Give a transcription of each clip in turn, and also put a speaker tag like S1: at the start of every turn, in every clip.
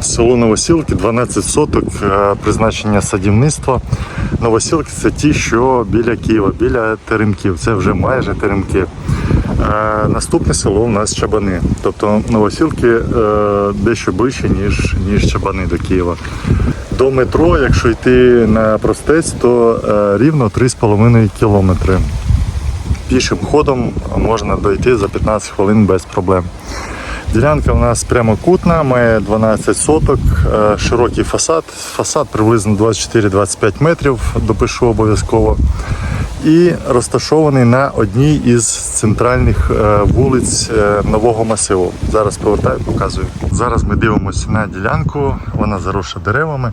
S1: Село Новосілки, 12 соток, е, призначення садівництва. Новосілки це ті, що біля Києва, біля Теремків. Це вже майже Теремки. Е, Наступне село у нас Чабани. Тобто Новосілки е, дещо ближче, ніж, ніж Чабани до Києва. До метро, якщо йти на простець, то рівно 3,5 кілометри. Пішим ходом можна дойти за 15 хвилин без проблем. Ділянка у нас прямокутна, має 12 соток, е, широкий фасад. Фасад приблизно 24-25 метрів, допишу обов'язково. І розташований на одній із центральних е, вулиць е, нового масиву. Зараз повертаю, показую. Зараз ми дивимося на ділянку, вона заросша деревами.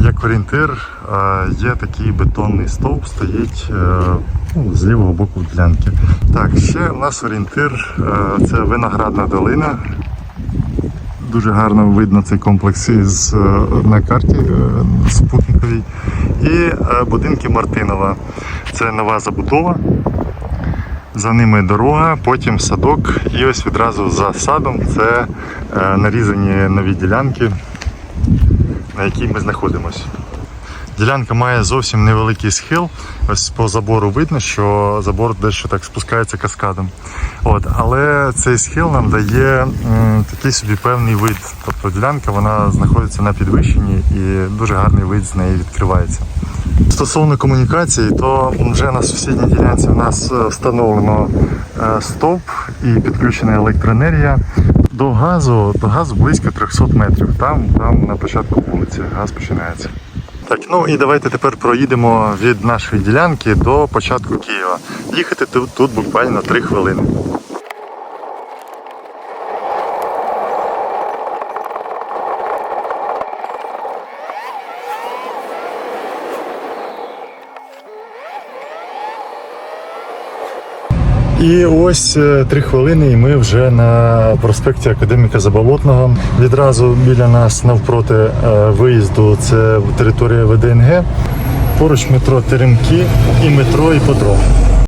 S1: Як орієнтир е, є такий бетонний стовп, стоїть ну, з лівого боку ділянки. Так, ще у нас орієнтир це виноградна долина. Дуже гарно видно цей комплекс із, е, на карті е, спутниковій. І е, будинки Мартинова. Це нова забудова. За ними дорога, потім садок, і ось відразу за садом це нарізані нові ділянки, на якій ми знаходимося. Ділянка має зовсім невеликий схил. Ось по забору видно, що забор дещо так спускається каскадом. От, але цей схил нам дає м, такий собі певний вид. Тобто ділянка вона знаходиться на підвищенні і дуже гарний вид з неї відкривається. Стосовно комунікації, то вже на сусідній ділянці в нас е, встановлено е, стовп і підключена електроенергія. До газу, до газу близько 300 метрів. Там, там на початку вулиці газ починається. Так, ну і давайте тепер проїдемо від нашої ділянки до початку Києва. Їхати тут, тут буквально 3 хвилини. І ось е, три хвилини, і ми вже на проспекті Академіка Заболотного. Відразу біля нас навпроти е, виїзду це територія ВДНГ. Поруч метро Теремки і метро Іподром.